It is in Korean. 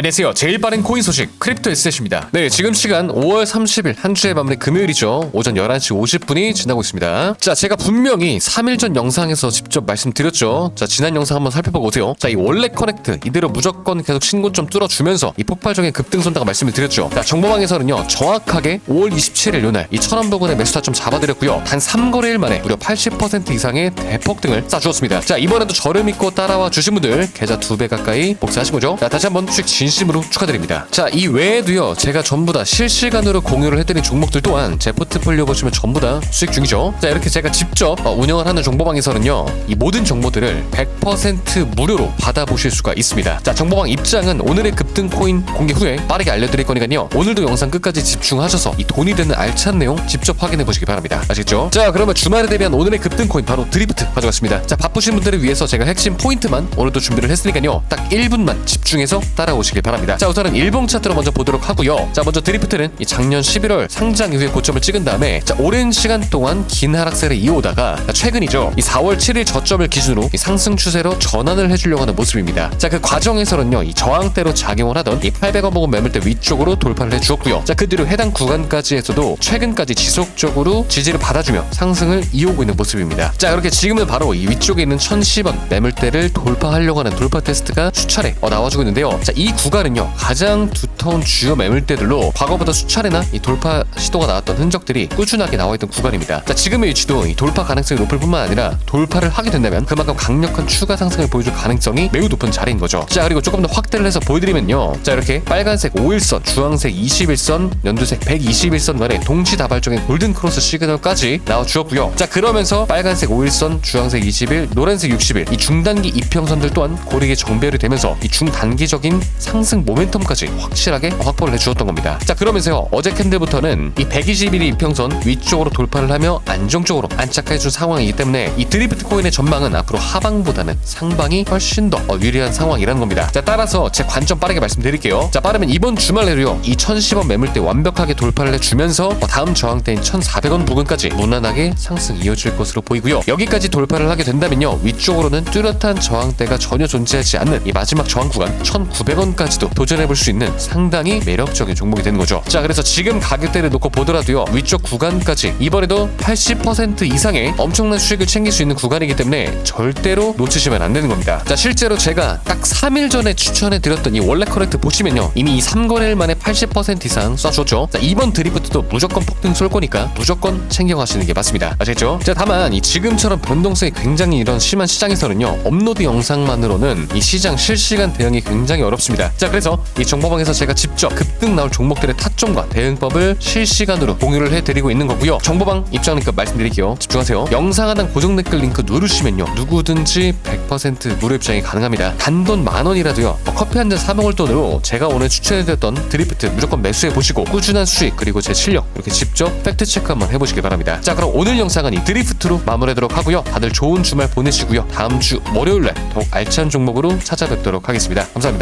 안녕하세요. 제일 빠른 코인 소식 크립토 에셋입니다. 네, 지금 시간 5월 30일 한 주의 마무리 금요일이죠. 오전 11시 50분이 지나고 있습니다. 자, 제가 분명히 3일 전 영상에서 직접 말씀드렸죠. 자, 지난 영상 한번 살펴보고 오세요. 자, 이 원래 커넥트 이대로 무조건 계속 신고점 뚫어주면서 이 폭발적인 급등선다가 말씀을 드렸죠. 자, 정보방에서는요. 정확하게 5월 27일 요날 이 천원 부근의 매수타점 잡아드렸고요. 단 3거래일 만에 무려 80% 이상의 대폭등을 쏴주었습니다. 자, 이번에도 저를 믿고 따라와 주신 분들 계좌 2배 가까이 복사하신 거죠. 자, 다시 한번 수익 진 심으로 축하드립니다. 자, 이 외에도요. 제가 전부 다 실시간으로 공유를 해드린 종목들 또한 제 포트폴리오 보시면 전부 다 수익 중이죠. 자, 이렇게 제가 직접 어, 운영을 하는 정보방에서는요. 이 모든 정보들을 100% 무료로 받아보실 수가 있습니다. 자, 정보방 입장은 오늘의 급등 코인 공개 후에 빠르게 알려드릴 거니까요. 오늘도 영상 끝까지 집중하셔서 이 돈이 되는 알찬 내용 직접 확인해 보시기 바랍니다. 아시겠죠? 자, 그러면 주말에 대비한 오늘의 급등 코인 바로 드리프트 가져갔습니다. 자, 바쁘신 분들을 위해서 제가 핵심 포인트만 오늘도 준비를 했으니까요. 딱 1분만 집중해서 따라오시길 바랍니다. 자, 우선은 일봉 차트로 먼저 보도록 하고요. 자, 먼저 드리프트는 이 작년 11월 상장 이후에 고점을 찍은 다음에 자, 오랜 시간 동안 긴 하락세를 이어오다가 자, 최근이죠. 이 4월 7일 저점을 기준으로 이 상승 추세로 전환을 해주려고 하는 모습입니다. 자, 그 과정에서는요. 이 저항대로 작용을 하던 이 800원 부근 매물대 위쪽으로 돌파를 해주었고요. 자, 그 뒤로 해당 구간까지에서도 최근까지 지속적으로 지지를 받아주며 상승을 이어오고 있는 모습입니다. 자, 그렇게 지금은 바로 이 위쪽에 있는 1010원 매물대를 돌파하려고 하는 돌파 테스트가 수차례 어, 나와주고 있는데요. 자, 이 구간은요. 가장 두터운 주요 매물대들로 과거보다 수차례나 이 돌파 시도가 나왔던 흔적들이 꾸준하게 나와 있던 구간입니다. 자, 지금의 위치도 이 돌파 가능성이 높을 뿐만 아니라 돌파를 하게 된다면 그만큼 강력한 추가 상승을 보여줄 가능성이 매우 높은 자리인 거죠. 자, 그리고 조금 더 확대를 해서 보여드리면요. 자, 이렇게 빨간색 5일선, 주황색 21선, 연두색 121선 간의 동시다발적인 골든 크로스 시그널까지 나와주었고요. 자, 그러면서 빨간색 5일선, 주황색 21, 노란색 61, 이 중단기 이평선들 또한 고르게 정배열이 되면서 이 중단기적인 상승 모멘텀까지 확실하게 확보를 해주었던 겁니다. 자, 그러면서요. 어제 캔들부터는 이 121일 이평선 위쪽으로 돌파를 하며 안정적으로 안착해준 상황이기 때문에 이 드리프트 코인의 전망은 앞으로 하방보다는 상방이 훨씬 더 어, 유리한 상황이라는 겁니다. 자, 따라서 제 관점 빠르게 말씀드릴게요. 자, 빠르면 이번 주말 내로요. 이 1010원 매물대 완벽하게 돌파를 해주면서 어, 다음 저항대인 1400원 부근까지 무난하게 상승 이어질 것으로 보이고요. 여기까지 돌파를 하게 된다면요. 위쪽으로는 뚜렷한 저항대가 전혀 존재하지 않는 이 마지막 저항 구간 1900원까지 도 도전해볼 수 있는 상당히 매력적인 종목이 되는 거죠. 자, 그래서 지금 가격대를 놓고 보더라도요. 위쪽 구간까지 이번에도 80% 이상의 엄청난 수익을 챙길 수 있는 구간이기 때문에 절대로 놓치시면 안 되는 겁니다. 자, 실제로 제가 딱 3일 전에 추천해 드렸던 이 원래 커렉트 보시면요. 이미 이 3거래일 만에 80% 이상 쏴줬죠. 자, 이번 드리프트도 무조건 폭등 쏠 거니까 무조건 챙겨가시는 게 맞습니다. 아시겠죠? 자, 다만 이 지금처럼 변동성이 굉장히 이런 심한 시장에서는요. 업로드 영상만으로는 이 시장 실시간 대응이 굉장히 어렵습니다. 자, 그래서 이 정보방에서 제가 직접 급등 나올 종목들의 타점과 대응법을 실시간으로 공유를 해드리고 있는 거고요. 정보방 입장 링크 말씀드릴게요. 집중하세요. 영상 하단 고정 댓글 링크 누르시면요. 누구든지 100% 무료 입장이 가능합니다. 단돈 만 원이라도요. 뭐 커피 한 잔 사 먹을 돈으로 제가 오늘 추천해드렸던 드리프트 무조건 매수해 보시고 꾸준한 수익 그리고 제 실력 이렇게 직접 팩트 체크 한번 해보시기 바랍니다. 자, 그럼 오늘 영상은 이 드리프트로 마무리하도록 하고요. 다들 좋은 주말 보내시고요. 다음 주 월요일날 더욱 알찬 종목으로 찾아뵙도록 하겠습니다. 감사합니다.